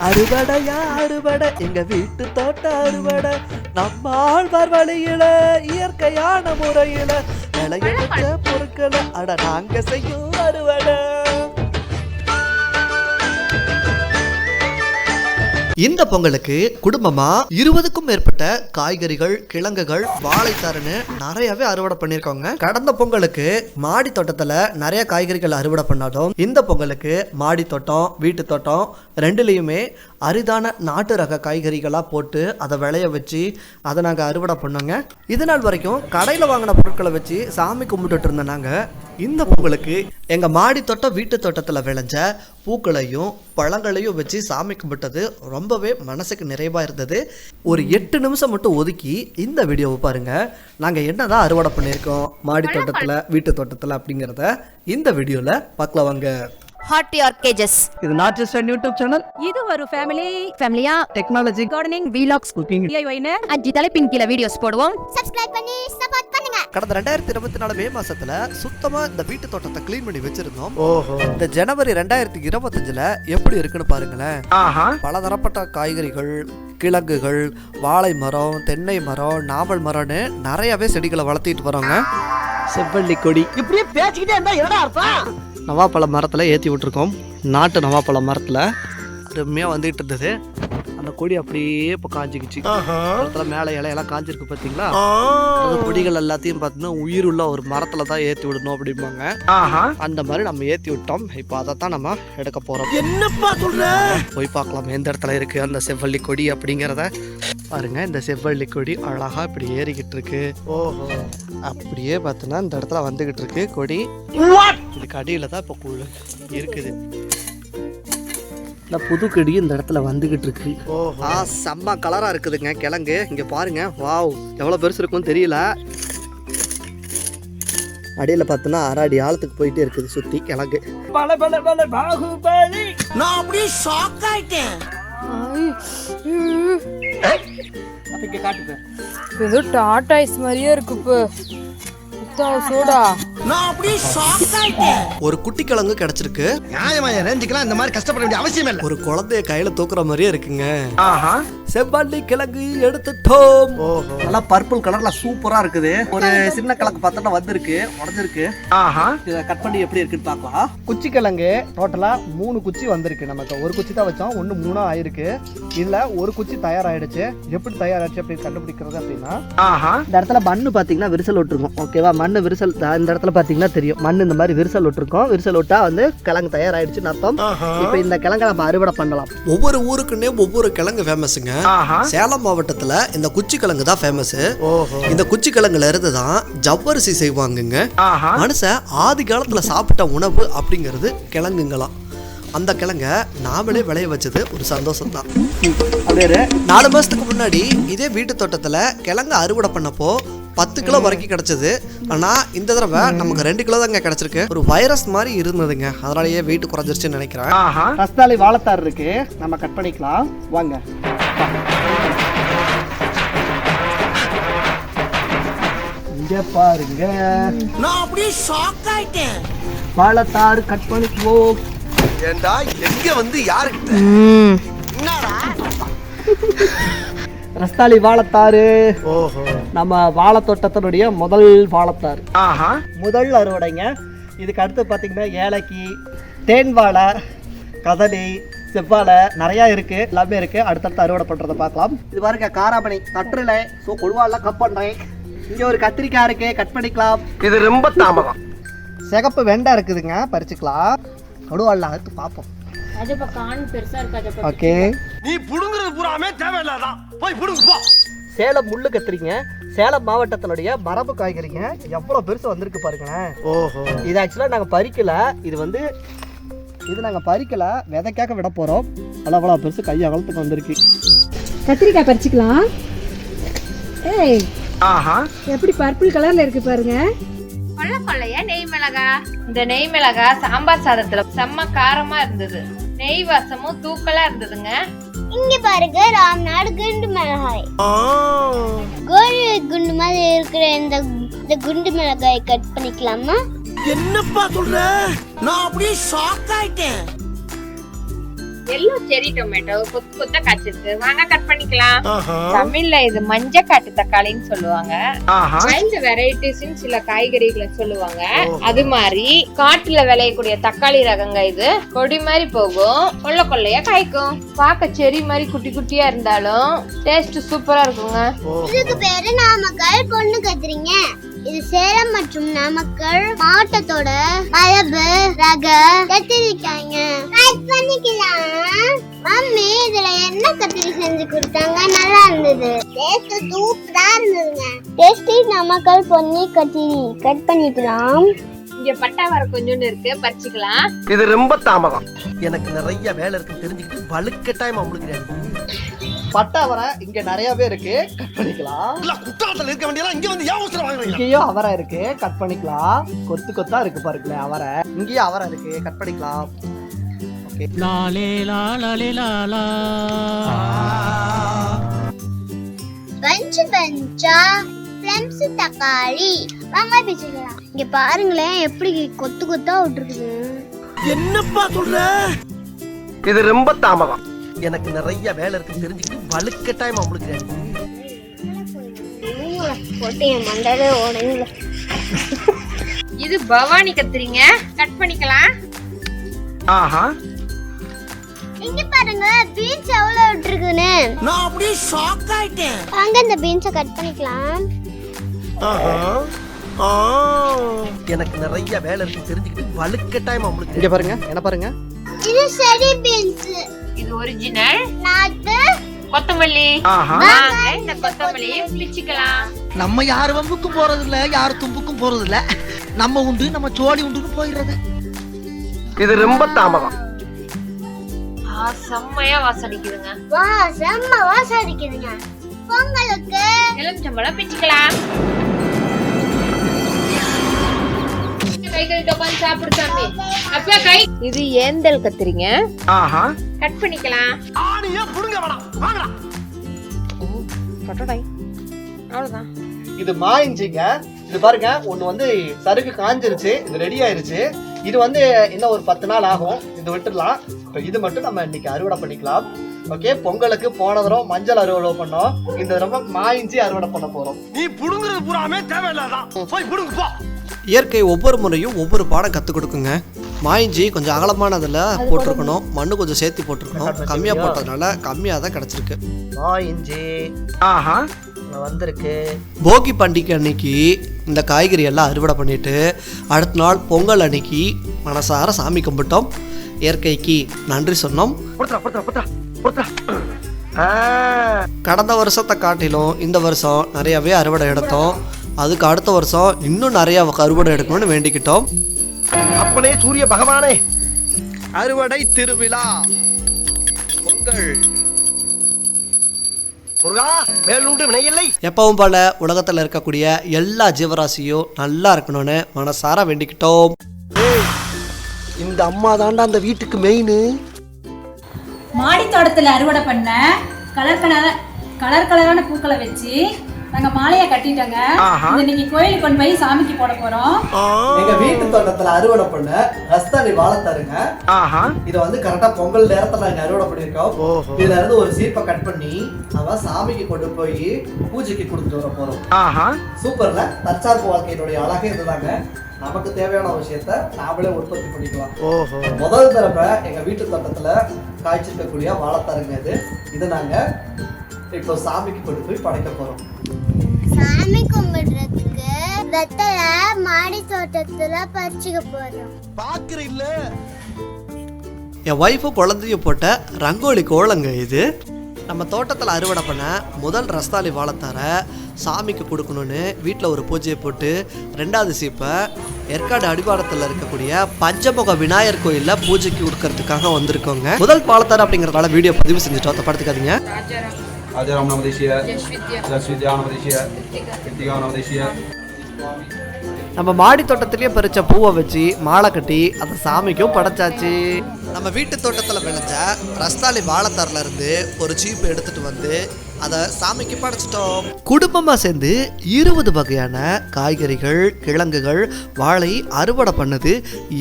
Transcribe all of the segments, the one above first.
அறுவடையா அறுவடை. எங்க வீட்டு தோட்ட அறுவடை. நம்ம ஆழ்வார் வழியில இயற்கையான முறையில விளையடிச்ச பொருட்களை அட நாங்க செய்யும் அறுவடை. இந்த பொங்கலுக்கு குடும்பமா இருபதுக்கும் மேற்பட்ட காய்கறிகள் கிழங்குகள் வாழைத்தாருன்னு நிறையவே அறுவடை பண்ணிருக்காங்க கடந்த பொங்கலுக்கு மாடி தோட்டத்துல நிறைய காய்கறிகள் அறுவடை பண்ணாலும் இந்த பொங்கலுக்கு மாடி தோட்டம் வீட்டு தோட்டம் ரெண்டுலேயுமே அரிதான நாட்டு ரக காய்கறிகளாக போட்டு அதை விளைய வச்சு அதை நாங்கள் அறுவடை பண்ணோங்க. இது நாள் வரைக்கும் கடையில் வாங்கின பொருட்களை வச்சு சாமி கும்பிட்டுட்டு இருந்த நாங்கள் இந்த பொங்கலுக்கு எங்கள் மாடி தோட்டம் வீட்டு தோட்டத்தில் விளைஞ்ச பூக்களையும் பழங்களையும் வச்சு சாமி கும்பிட்டது ரொம்பவே மனசுக்கு நிறைவாக இருந்தது. ஒரு எட்டு நிமிஷம் மட்டும் ஒதுக்கி இந்த வீடியோவை பாருங்கள் நாங்கள் என்னதான் அறுவடை பண்ணியிருக்கோம் மாடி தோட்டத்தில் வீட்டு தோட்டத்தில் அப்படிங்கிறத இந்த வீடியோவில் பார்க்கலாம் வாங்க. ஹாட் யுவர் கேஜஸ் இது நாட் ஜஸ்ட் யூடியூப் சேனல் இது ஒரு ஃபேமிலி ஃபேமிலியா டெக்னாலஜி கார்டனிங் வீலாக்ஸ் குக்கிங் டிஐஒய்னு அஞ்சு தலைப்பின் கீழே வீடியோஸ் போடுவோம். சப்ஸ்கிரைப் பண்ணி சப்போர்ட் பண்ணுங்க. கடந்த ரெண்டாயிரத்தி இருபத்தி நாலு மே மாசத்துல சுத்தமா இந்த வீட்டு தோட்டத்தை க்ளீன் பண்ணி வச்சிருந்தோம். ஓஹோ. இந்த ஜனவரி ரெண்டாயிரத்தி இருபத்தஞ்சுல எப்படி இருக்குன்னு பாருங்களேன். ஆஹா. பலதரப்பட்ட காய்கறிகள் கிழங்குகள் வாழை மரம் தென்னை மரம் நாவல் மரம்னு நிறையவே செடிகளை வளர்த்திட்டு வரோங்க. செவ்வள்ளி கொடி. இப்படியே பேசிக்கிட்டே இருந்தா என்னடா அர்த்தம்? நவாப்பழ மரத்தில் ஏற்றி விட்டுருக்கோம். நாட்டு நவாப்பழ மரத்தில். அருமையாக வந்துகிட்டு இருந்தது. அந்த கொடி அப்படியே இப்போ காஞ்சிக்கிச்சு. மரத்துல மேலே இலையெல்லாம் காஞ்சிருக்கு பார்த்தீங்களா அந்த கொடிகள் எல்லாத்தையும் பார்த்தீங்கன்னா உயிர் உள்ள ஒரு மரத்தில் தான் ஏற்றி விடணும் அப்படிம்பாங்க. அந்த மாதிரி நம்ம ஏற்றி விட்டோம். இப்போ அதை தான் நம்ம எடுக்க போகிறோம் என்னப்பா சொல்ற? போய் பார்க்கலாம். எந்த இடத்துல இருக்கு? அந்த செவ்வள்ளி கொடி அப்படிங்கிறத. பாருங்க இந்த செவ்வள்ளி கொடி அழகா இப்படி ஏறிக்கிட்டு இருக்கு. ஓஹோ. அப்படியே பார்த்தோன்னா இந்த இடத்துல வந்துகிட்டு இருக்கு கொடி. இதுக்கு அடியில தான் இப்போ குழு இருக்குது. இந்த புது கொடி இந்த இடத்துல வந்துகிட்டு இருக்கு. ஓஹோ ஆ செம்ம கலரா இருக்குதுங்க கிழங்கு. இங்க பாருங்க வாவ் எவ்வளவு பெருசு இருக்கும் தெரியல. அடியில் பார்த்தோன்னா அரை அடி ஆழத்துக்கு போயிட்டே இருக்குது சுற்றி கிழங்கு. பல பல பல பாகுபலி. நான் அப்படியே ஷாக் ஆயிட்டேன். ஏதோ டாடாய்ஸ் மாதிரியே இருக்கு இப்போ சோடா. நான் அப்படியே ஷாக் ஆயிட்டேன். ஒரு குட்டி கிழங்கு கிடைச்சிருக்கு. நியாயமா ரேஞ்சுக்கெல்லாம் இந்த மாதிரி கஷ்டப்பட வேண்டிய அவசியம் இல்லை. ஒரு குழந்தைய கையில தூக்குற மாதிரியே இருக்குங்க. ஆஹா. செவ்வள்ளி கிழங்கு எடுத்துட்டோம் நல்லா பர்பிள் கலர்ல சூப்பரா இருக்குது. ஒரு சின்ன கிழங்கு பார்த்தோன்னா வந்திருக்கு உடஞ்சிருக்கு. ஆஹா. இதை கட் பண்ணி எப்படி இருக்குன்னு பார்க்கலாம். குச்சி கிழங்கு டோட்டலா மூணு குச்சி வந்திருக்கு நமக்கு. ஒரு குச்சி தான் வச்சோம் ஒன்று மூணா ஆயிருக்கு. இதுல ஒரு குச்சி தயாராயிடுச்சு. எப்படி தயாராச்சு அப்படி கண்டுபிடிக்கிறது அப்படின்னா ஆஹா. இந்த இடத்துல மண்ணு பார்த்தீங்கன்னா விரிசல் விட்டுருக்கும். ஓகேவா மண்ணு விரிசல் இந்த இடத்துல பார்த்தீங்கன்னா தெரியும். மண் இந்த மாதிரி விரிசல் விட்டுருக்கோம். விரிசல் விட்டா வந்து கிழங்கு தயாராயிடுச்சுன்னு அர்த்தம். இப்போ இந்த கிழங்கை நம்ம அறுவடை பண்ணலாம். ஒவ்வொரு ஊருக்குன்னே ஒவ்வொரு கிழங்கு ஃபேமஸுங்க சேலம் மாவட்டத்தில் இந்த குச்சி கிழங்கு தான் ஃபேமஸ் இந்த குச்சி கிழங்குல இருந்து தான் ஜவ்வரிசி செய்வாங்கங்க. மனுஷன் ஆதி காலத்தில் சாப்பிட்ட உணவு அப்படிங்கிறது கிழங்குங்களாம். அந்த கிழங்க நாமளே விளைய வச்சது ஒரு சந்தோஷம் தான் நாலு மாசத்துக்கு முன்னாடி இதே வீட்டு தோட்டத்தில் கிழங்கு அறுவடை பண்ணப்போ பத்து கிலோ வரைக்கும் கிடைச்சது. ஆனால் இந்த தடவை நமக்கு ரெண்டு கிலோ தாங்க கிடைச்சிருக்கு. ஒரு வைரஸ் மாதிரி இருந்ததுங்க. அதனாலயே வெயிட் குறைஞ்சிருச்சுன்னு நினைக்கிறேன். ஆஹா. ரஸ்தாலி வாழைத்தார் இருக்கு. நம்ம கட் பண்ணிக்கலாம். வாங்க. இங்க பாருங்க. நான் அப்படியே ஷாக் ஆயிட்டேன். வாழைத்தார் கட் பண்ணிக்குவோம். ஏண்டா எங்க வந்து யாருக்கிட்ட? என்னடா? ரஸ்தாலி வாழைத்தாரு ஓஹோ. நம்ம வாழைத்தோட்டத்தினுடைய முதல் வாழைத்தார் ஆஹா. முதல் அறுவடைங்க. இதுக்கு அடுத்து பார்த்தீங்கன்னா ஏலக்கி தேன் வாழை கதலி செவ்வாழை நிறையா இருக்கு. எல்லாமே இருக்கு. அடுத்தடுத்து அறுவடை பண்ணுறதை பார்க்கலாம். இது பாருங்க காராமணி. தட்டுல ஸோ கொடுவாலாம் கட் பண்ணுறேன் இங்கே ஒரு கத்திரிக்காய் இருக்கு. கட் பண்ணிக்கலாம். இது ரொம்ப தாமதம். சிகப்பு வெண்டை இருக்குதுங்க. பறிச்சுக்கலாம். கொடுவாலாம் அடுத்து பார்ப்போம். அஜப்பா கான் பெருசா இருக்கு அஜப்பா ஓகே. நீ புடுங்குறது பூராமே தேவையில்லாதான் போய் புடுங்கு போ. சேலம் முள்ளு கத்திரிங்க சேலம் மாவட்டத்தினுடைய மரபு காய்கறிங்க எவ்வளோ பெருசு வந்திருக்கு பாருங்களேன் ஓஹோ. இது ஆக்சுவலாக நாங்கள் பறிக்கல இது வந்து இது நாங்கள் பறிக்கல விதைக்காக விட போகிறோம் அவ்வளோ அவ்வளோ பெருசு கை அகலத்துக்கு வந்திருக்கு. கத்திரிக்காய் பறிச்சுக்கலாம். ஏய் ஆஹா. எப்படி பர்பிள் கலர்ல இருக்கு பாருங்க. கொள்ள கொள்ளைய நெய் மிளகா? இந்த நெய் மிளகா சாம்பார் சாதத்துல செம்ம காரமா இருந்தது. நெய் வாசமும் தூக்கலா இருந்ததுங்க. இங்க பாருங்க ராம்நாடு குண்டு மிளகாய். கோழி குண்டு மாதிரி இருக்கிற இந்த இந்த குண்டு மிளகாயை கட் பண்ணிக்கலாமா? என்னப்பா சொல்ற? நான் அப்படியே ஷாக் ஆயிட்டேன். எல்லோ செரி டொமேட்டோ கொத்து கொத்தா காய்ச்சிருக்கு வாங்க கட் பண்ணிக்கலாம். தமிழ்ல இது மஞ்ச காட்டு தக்காளின்னு சொல்லுவாங்க. வைல்ட் வெரைட்டிஸ் சில காய்கறிகளை சொல்லுவாங்க. அது மாதிரி காட்டுல விளையக்கூடிய தக்காளி ரகங்க இது. கொடி மாதிரி போகும். கொள்ள கொள்ளையா காய்க்கும். பார்க்க செரி மாதிரி குட்டி குட்டியா இருந்தாலும் டேஸ்ட் சூப்பரா இருக்குங்க. இதுக்கு பேரு நாமக்கல் பொண்ணு கத்திரிங்க இது சேலம் மற்றும் நாமக்கல் மாவட்டத்தோட மரபு ரக கத்திரிக்காய்ங்க செஞ்சு கொடுத்தாங்க நல்லா இருந்தது. டேஸ்ட் சூப்பரா இருந்ததுங்க. டேஸ்டி நாமக்கல் பொன்னி கத்திரி. கட் பண்ணிக்கலாம் இங்க பட்டா வர கொஞ்சோண்டு இருக்கு பறிச்சுக்கலாம். இது ரொம்ப தாமதம். எனக்கு நிறைய வேலை இருக்கு தெரிஞ்சுக்கிட்டு வலுக்கட்டாயமா உங்களுக்கு பட்டை அவரை இங்க நிறையவே இருக்கு கட் பண்ணிக்கலாம். குற்றாலத்துல இருக்க வேண்டியதெல்லாம் இங்க வந்து ஏன் அவசரம் வாங்குறீங்க. இங்கேயும் அவரை இருக்கு கட் பண்ணிக்கலாம். கொத்து கொத்தா இருக்கு பாருங்களேன் அவரை. இங்கேயும் அவரை இருக்கு கட் பண்ணிக்கலாம். ஓகே பஞ்சு பஞ்சா பிளம்ஸ் தக்காளி. வெங்காய பிச்சுக்கலாம் இங்க பாருங்களேன் எப்படி கொத்து கொத்தா விட்டுருக்குது. என்னப்பா சொல்ற? இது ரொம்ப தாமதம். எனக்கு நிறைய வேலை இருக்கு தெரிஞ்சுக்கிட்டு வலுக்கட்டாயமா உங்களுக்கு போட்டு என் மண்டலே உடனே இது பவானி கத்திரிங்க. கட் பண்ணிக்கலாம். ஆஹா. இங்க பாருங்க பீன்ஸ் எவ்வளவு விட்டுருக்குன்னு. நான் அப்படியே ஷாக் ஆயிட்டேன். வாங்க இந்த பீன்ஸை கட் பண்ணிக்கலாம். ஆஹா ஆ. எனக்கு நிறைய வேலை இருக்கு தெரிஞ்சுக்கிட்டு வலுக்கட்டாயமா உங்களுக்கு இங்க பாருங்க என்ன பாருங்க? இது சரி பீன்ஸ் இது ஒரிஜினல் நாட்டு கொத்தமல்லி. ஆஹா. வாங்க இந்த கொத்தமல்லியை பிச்சுக்கலாம் நம்ம யார் வம்புக்கும் போறது இல்ல யார் தும்புக்கும் போறது இல்ல நம்ம உண்டு நம்ம சோழி உண்டுன்னு போயிடுறது. இது ரொம்ப தாமதம். ஆ, செம்மையா வாசடிக்குதுங்க. வா செம்ம வாசம் அடிக்குதுங்க பொங்கலுக்கு எலுமிச்சம்பழம் பிச்சுக்கலாம். இது ஏந்தல் கத்திரிங்க. ஆஹா. கட் பண்ணிக்கலாம். அவ்வளவுதான். இது மா இஞ்சிங்க இது பாருங்க ஒண்ணு வந்து சருகு காஞ்சிருச்சு இது ரெடி ஆயிருச்சு. இது வந்து இன்னும் ஒரு பத்து நாள் ஆகும். இது விட்டுடலாம். இப்போ இது மட்டும் நம்ம இன்னைக்கு அறுவடை பண்ணிக்கலாம். ஓகே பொங்கலுக்கு போன தடவை மஞ்சள் அறுவடை பண்ணோம். இந்த தடவை மா இஞ்சி அறுவடை பண்ண போறோம். நீ புடுங்குறது பூராமே தேவையில்லாதான். போய் புடுங்க போ. இயற்கை ஒவ்வொரு முறையும் ஒவ்வொரு பாடம் கற்றுக் கொடுக்குங்க. மாயிஞ்சி கொஞ்சம் அகலமானதில் போட்டிருக்கணும். மண்ணு கொஞ்சம் சேர்த்து போட்டிருக்கணும். கம்மியாக போட்டதுனால கம்மியாக தான் கிடச்சிருக்கு. மாயிஞ்சி ஆஹா. வந்திருக்கு. போகி பண்டிகை அன்னைக்கு இந்த காய்கறி எல்லாம் அறுவடை பண்ணிட்டு அடுத்த நாள் பொங்கல் அன்னைக்கு மனசார சாமி கும்பிட்டோம். இயற்கைக்கு நன்றி சொன்னோம். கடந்த வருஷத்தை காட்டிலும் இந்த வருஷம் நிறையவே அறுவடை எடுத்தோம். அதுக்கு அடுத்த வருஷம் இன்னும் நிறைய அறுவடை எடுக்கணும்னு வேண்டிக்கிட்டோம். அப்பனே சூரிய பகவானே. அறுவடை திருவிழா. பொங்கல். எப்பவும் போல உலகத்தில் இருக்கக்கூடிய எல்லா ஜீவராசியும் நல்லா இருக்கணும்னு மனசார வேண்டிக்கிட்டோம். இந்த அம்மா தாண்டா அந்த வீட்டுக்கு மெயின் மாடி தோட்டத்தில் அறுவடை பண்ண கலர் கலர் கலர் கலரான பூக்களை வச்சு நாங்க மாலையை கட்டிட்டோங்க. இன்னைக்கு கோயிலுக்கு கொண்டு போய் சாமிக்கு போட போறோம். எங்க வீட்டு தோட்டத்தில் அறுவடை பண்ண ரஸ்தானி வாழைத்தாருங்க. இதை வந்து கரெக்டா பொங்கல் நேரத்துல நாங்க அறுவடை பண்ணிருக்கோம். இதுல இருந்து ஒரு சீப்பை கட் பண்ணி அவ சாமிக்கு கொண்டு போய் பூஜைக்கு கொடுத்துட்டு வர போறோம். சூப்பர்ல. தற்சார்பு வாழ்க்கையினுடைய அழகே இதுதாங்க. நமக்கு தேவையான விஷயத்த நாமளே உற்பத்தி பண்ணிக்கலாம். முதல் தடவை எங்க வீட்டு தோட்டத்துல காய்ச்சிருக்கக்கூடிய வாழைத்தாருங்க இது. இதை நாங்க இப்போ சாமிக்கு கொண்டு போய் படைக்க போறோம். சாமி கும்பிடுறதுக்கு வெத்தலை மாடி தோட்டத்துல பறிச்சுக்க போறோம். பாக்குற இல்ல. என் ஒய்ஃபு குழந்தையும் போட்ட ரங்கோலி கோலங்க இது. நம்ம தோட்டத்தில் அறுவடை பண்ண முதல் ரஸ்தாலி வாழைத்தார சாமிக்கு கொடுக்கணும்னு வீட்டில் ஒரு பூஜையை போட்டு ரெண்டாவது சீப்பை ஏற்காடு அடிவாரத்தில் இருக்கக்கூடிய பஞ்சமுக விநாயகர் கோயிலில் பூஜைக்கு கொடுக்கறதுக்காக வந்திருக்கோங்க. முதல் வாழைத்தார அப்படிங்கிறதால வீடியோ பதிவு செஞ்சுட்டோம். தப்படுத்துக்காதீங்க अजराम नवदेशीय लक्ष्मीद्या नवदेशीय कृतिका नवदेशीय நம்ம மாடி தோட்டத்திலேயே பறிச்ச பூவை வச்சு மாலை கட்டி அதை சாமிக்கும் படைச்சாச்சு நம்ம வீட்டு தோட்டத்தில் விளைஞ்ச ரஸ்தாலி வாழைத்தாரில் இருந்து ஒரு சீப்பு எடுத்துட்டு வந்து அதை சாமிக்கு படைச்சிட்டோம். குடும்பமா சேர்ந்து இருபது வகையான காய்கறிகள் கிழங்குகள் வாழை அறுவடை பண்ணது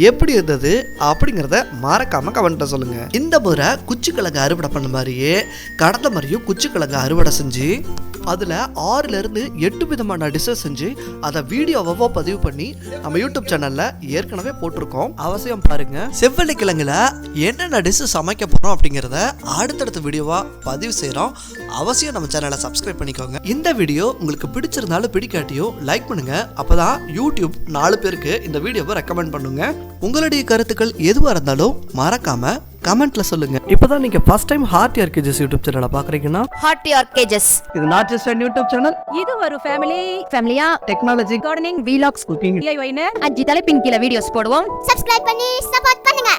எப்படி இருந்தது அப்படிங்கிறத மறக்காம கமெண்ட்ல சொல்லுங்க. இந்த முறை குச்சி கிழங்கு அறுவடை பண்ண மாதிரியே கடந்த மாதிரியும் குச்சி கிழங்கு அறுவடை செஞ்சு அதில் ஆறுல இருந்து எட்டு விதமான டிஷ்ஷஸ் செஞ்சு அதை வீடியோவாவோ பதிவு பண்ணி நம்ம யூடியூப் சேனல்ல ஏற்கனவே போட்டிருக்கோம். அவசியம் பாருங்க. செவ்வள்ளி கிழங்குல என்னென்ன டிஷ் சமைக்க போறோம் அப்படிங்கிறத அடுத்தடுத்த வீடியோவா பதிவு செய்கிறோம் அவசியம் நம்ம சேனலை சப்ஸ்கிரைப் பண்ணிக்கோங்க. இந்த வீடியோ உங்களுக்கு பிடிச்சிருந்தாலும் பிடிக்காட்டியும் லைக் பண்ணுங்க. அப்பதான் யூடியூப் நாலு பேருக்கு இந்த வீடியோவை ரெக்கமெண்ட் பண்ணுங்க. உங்களுடைய கருத்துக்கள் எதுவாக இருந்தாலும் மறக்காம கமெண்ட்ல சொல்லுங்க. இப்போதான் நீங்க ஃபர்ஸ்ட் டைம் ஹார்ட் ஆர்கேஜஸ் யூடியூப் சேனலை பாக்குறீங்கன்னா ஹார்ட்டி ஆர்கேஜஸ் இது நாட் ஜஸ்ட் யூடியூப் சேனல் இது ஒரு ஃபேமிலி ஃபேமிலியா டெக்னாலஜி கார்டனிங் வீலாக்ஸ் குக்கிங் டிஐஒய்னு அஞ்சு தலைப்பின் கீழே வீடியோஸ் போடுவோம். சப்ஸ்கிரைப் பண்ணி சப்போர்ட் பண்ணுங்க.